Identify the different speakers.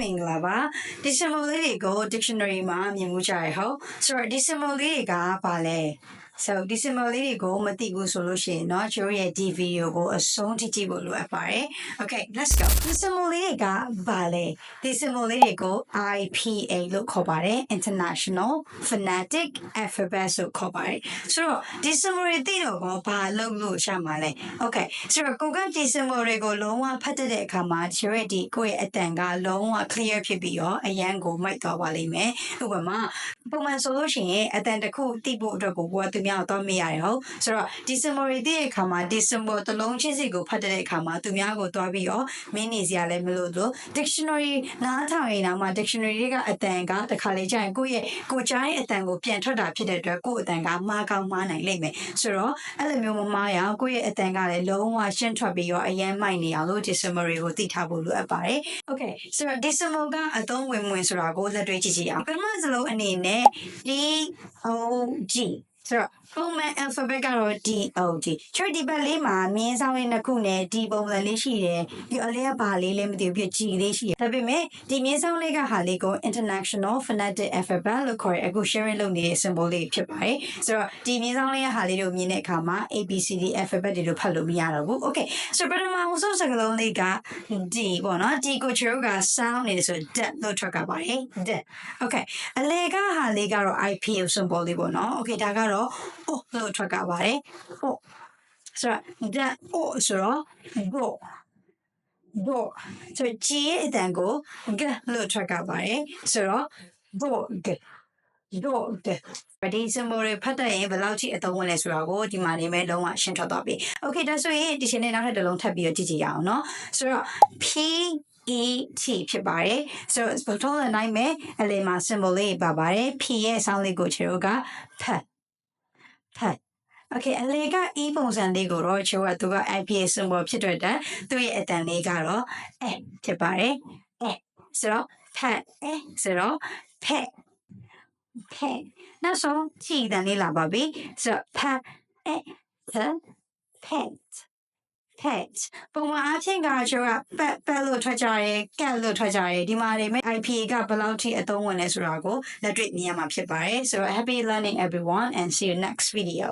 Speaker 1: မင်္ဂလာပါဒီစမိုလေးတွေကို dictionary မှာမြင်မှုကြရဟုတ်ဆိုတော့ဒီစမိုလေးတွေကဘာလဲ so ဒီ symbol လေးတွေကိုမသိဘူးဆိုလို့ရှိရင်เนาะကျွန်တော်ရဲ့ဒီ video ကိုအဆုံးထိကြည့်ဖို့လိုအပ်ပါတယ် okay let's go ဒီ symbol လေးတွေကဘာလဲဒီ symbol လေးတွေကို IPA လို့ခေါ်ပါတယ် International Phonetic Alphabet ဆိုခေါ်ပါတယ်ဆိုတော့ဒီ symbol တွေသိတော့ကောဘာလုပ်လို့ရှာမှာလဲ okay ဆိုတော့ကိုကဒီ symbol တွေကိုလုံးဝဖတ်တတ်တဲ့အခါမှာကျွန်တော်ရဲ့ဒီကိုယ့်ရဲ့အတန်ကလုံးဝ clear ဖြစ်ပြီးတော့အရန်ကိုမိုက်သွားပါလိမ့်မယ်ဥပမာပုံမှန်ဆိုလို့ရှိရင်အတန်တစ်ခုသိဖို့အတွက်ကိုကိုကသူ များကိုတော့မေးရတယ်ဟုတ်ဆိုတော့ဒီ symbol တွေသိတဲ့အခါမှာဒီ symbol တစ်လုံးချင်းစီကိုဖတ်တဲ့အခါမှာသူများကိုသွားပြီးတော့မင်းနေစရာလည်းမလိုလို့ dictionary နားထောင်ရင်တော့မှ dictionary တွေကအတန်ကတစ်ခါလေကြာရင်ကိုယ့်ရဲ့ကိုကြားရဲ့အတန်ကိုပြန်ထွက်တာဖြစ်တဲ့အတွက်ကိုယ့်အတန်ကမှားကောင်းမှားနိုင်လိမ့်မယ်ဆိုတော့အဲ့လိုမျိုးမမှားရအောင်ကိုယ့်ရဲ့အတန်ကလည်းလုံးဝရှင်းထွက်ပြီးတော့အရင်မိုက်နေအောင်လို့ဒီ symbol တွေကိုသိထားဖို့လိုအပ်ပါတယ် okay ဆိုတော့ဒီ symbol ကအသုံးဝင်ဝင်ဆိုတာကိုလက်တွေ့ကြည့်ကြည့်အောင်ပထမစလုံးအနေနဲ့ D O G ဆိုတော့ပုံမှန် alphabet ကတော့ D O G ချွတ်ဒီဘက်လေးမှာမြင်းဆောင်လေးနှစ်ခုနဲ့ D ပုံစံလေးရှိတယ်ပြီးအလေးကဘာလေးလဲမသိဘူးပြီး G လေးရှိတယ်ဒါပေမဲ့ဒီမြင်းဆောင်လေးကဟာလေးကို international phonetic alphabet လို့ခေါ်ရအခု sharing လုပ်နေတဲ့ symbol လေးဖြစ်ပါတယ်ဆိုတော့ဒီမြင်းဆောင်လေးကဟာလေးကိုမြင်တဲ့အခါမှာ A B C D alphabet တွေလို့ဖတ်လို့မရတော့ဘူး okay ဆိုတော့ပထမဆုံးစကားလုံးလေးက D ပေါ့နော် D ကိုချတို့က sound နေတယ်ဆို d လို့ထွက်ကြပါတယ် d okay အလေကဟာလေးကတော့ IP ကို symbol လေးပေါ့နော် okay ဒါကတော့ O လို့ထွက်ကြပါတယ် O ဆိုတော့ d O ဆိုတော့ go go ဆိုတော့ G ရဲ့အတန်ကို g လို့ထွက်ကြပါတယ်ဆိုတော့ go g go g ပဒီစင်ဘောတွေဖတ်တတ်ရင်ဘယ်လောက်ထိအသုံးဝင်လဲဆိုတာကိုဒီမှာနေမဲ့လုံးဝရှင်းထွက်သွားပြီ။ Okay ဒါဆိုရင်ဒီရှင်နဲ့နောက်ထပ်တစ်လုံးထပ်ပြီးတော့ကြည့်ကြည့်ရအောင်နော်။ဆိုတော့ P E T ဖြစ်ပါတယ်။ so ဘထုံးတဲ့နိုင်မဲ့အလေမှာ symbol လေးပါပါတယ်။ P ရဲ့ sound လေးကိုချေတို့ကဖတ် ဖတ် Okay အလေက E ပုံစံလေးကိုတော့ချိုးကသူက IPA symbol ဖြစ်တဲ့အတွက်သူ့ရဲ့အတန်လေးကတော့ A ဖြစ်ပါတယ်။ A ဆိုတော့ဖတ် A ဆိုတော့ဖက်ဖက်နောက်ဆုံးခြေတန်လေးလာပါပြီဆိုတော့ဖတ် A ဖက် pet pet ပုံမှန်အားဖြင့်ကချိုးက pet pet လို့ထွက်ကြတယ် cat လို့ထွက်ကြတယ်ဒီမှာနေမဲ့ IPA ကဘယ်လောက်ထိအသုံးဝင်လဲဆိုတာကိုလက်တွေ့မြင်ရမှာဖြစ်ပါတယ်ဆိုတော့ happy learning everyone and see you next video